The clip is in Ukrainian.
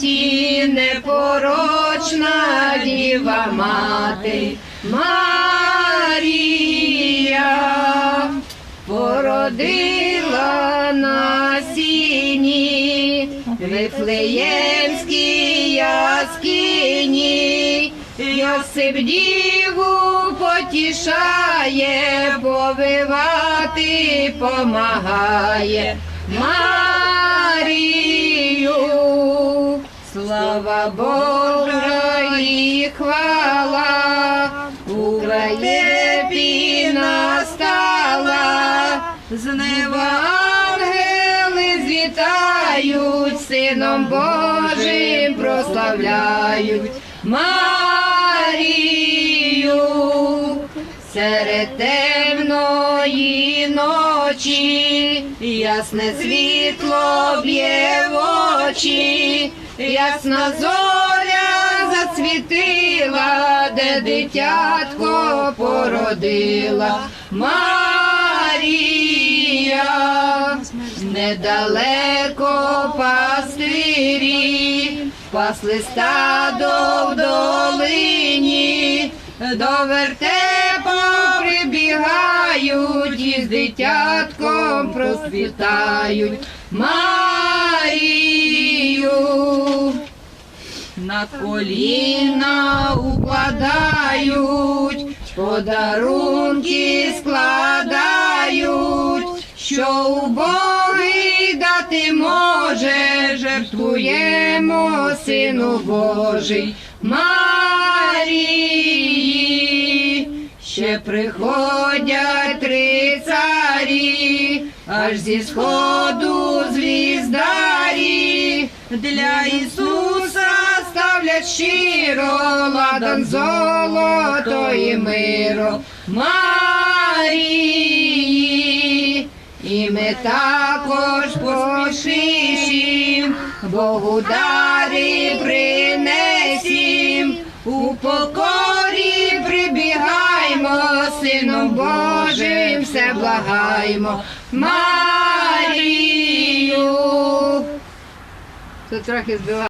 святі непорочна діва мати Марія породила на сіні Вифлеємській яскині. Йосип діву потішає, повивати помагає. Слава Божа і хвала, у Ваєпі настала, з неба ангели злітають, Сином Божим прославляють Марію. Серед темної ночі ясне світло б'є в очі, ясна зоря зацвітила, де дитятко породила Марія, недалеко пастирі, пасли стадо в долині, до вертепа прибігають і з дитятком просвітають Марію. На коліна упадають, подарунки складають, що убогий дати може, жертвуємо Сину Божий Марії. Ще три царі, аж зі сходу звіздарі, для Ісуса ставлять щиро ладан золото і миро Марії. І ми також пошишім, Богу дари принесім, у покорі прибігаймо, Сином Божим все благаймо, Марію. Це трохи збила.